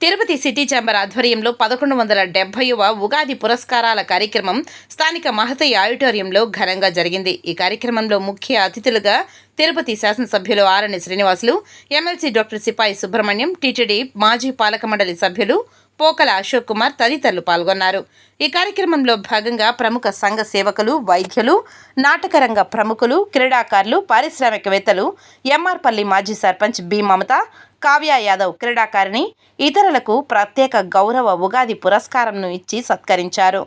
Tirupati city chamber ఆధ్వర్యంలో పదకొండు వందల డెబ్బైవ ఉగాది పురస్కారాల కార్యక్రమం స్థానిక మహతయ్య ఆడిటోరియంలో ఘనంగా జరిగింది. ఈ కార్యక్రమంలో ముఖ్య అతిథులుగా తిరుపతి శాసనసభ్యులు ఆరణి శ్రీనివాసులు ఎమ్మెల్సీ డాక్టర్ సిపాయి సుబ్రహ్మణ్యం టీటీడీ మాజీ పాలక మండలి సభ్యులు పోకల అశోక్ కుమార్ తదితరులు పాల్గొన్నారు. ఈ కార్యక్రమంలో భాగంగా ప్రముఖ సంఘ సేవకులు వైద్యులు నాటకరంగ ప్రముఖులు క్రీడాకారులు పారిశ్రామికవేత్తలు ఎంఆర్పల్లి మాజీ సర్పంచ్ బి మమత కావ్య యాదవ్ క్రీడాకారిణి ఇతరులకు ప్రత్యేక గౌరవ ఉగాది పురస్కారంను ఇచ్చి సత్కరించారు.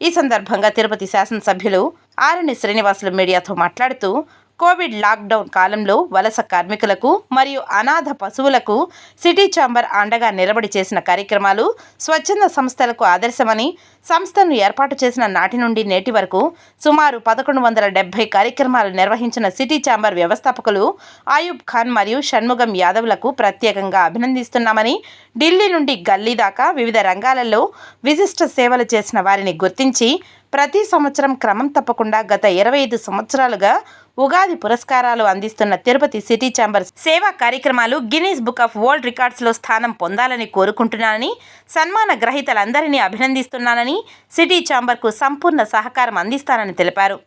ఈ సందర్భంగా తిరుపతి శాసనసభ్యులు ఆరణి శ్రీనివాసులు మీడియాతో మాట్లాడుతూ కోవిడ్ లాక్డౌన్ కాలంలో వలస కార్మికులకు మరియు అనాథ పశువులకు సిటీ ఛాంబర్ అండగా నిలబడి చేసిన కార్యక్రమాలు స్వచ్ఛంద సంస్థలకు ఆదర్శమని సంస్థను ఏర్పాటు చేసిన నాటి నుండి నేటి వరకు సుమారు పదకొండు వందల డెబ్బై కార్యక్రమాలు నిర్వహించిన సిటీ ఛాంబర్ వ్యవస్థాపకులు ఆయూబ్ ఖాన్ మరియు షణ్ముగం యాదవ్లకు ప్రత్యేకంగా అభినందిస్తున్నామని ఢిల్లీ నుండి గల్లీ దాకా వివిధ రంగాలలో విశిష్ట సేవలు చేసిన వారిని గుర్తించి ప్రతి సంవత్సరం క్రమం తప్పకుండా గత ఇరవై ఐదు సంవత్సరాలుగా ఉగాది పురస్కారాలు అందిస్తున్న తిరుపతి సిటీ ఛాంబర్ సేవా కార్యక్రమాలు గిన్నీస్ బుక్ ఆఫ్ వరల్డ్ రికార్డ్స్లో స్థానం పొందాలని కోరుకుంటున్నానని సన్మాన గ్రహీతలందరినీ అభినందిస్తున్నానని సిటీ ఛాంబర్కు సంపూర్ణ సహకారం అందిస్తానని తెలిపారు.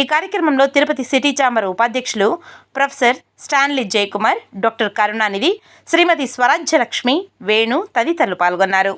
ఈ కార్యక్రమంలో తిరుపతి సిటీ ఛాంబర్ ఉపాధ్యక్షులు professor Stanley Jayakumar doctor Karunanidhi Shrimati Swarajyalakshmi Venu తదితరులు పాల్గొన్నారు.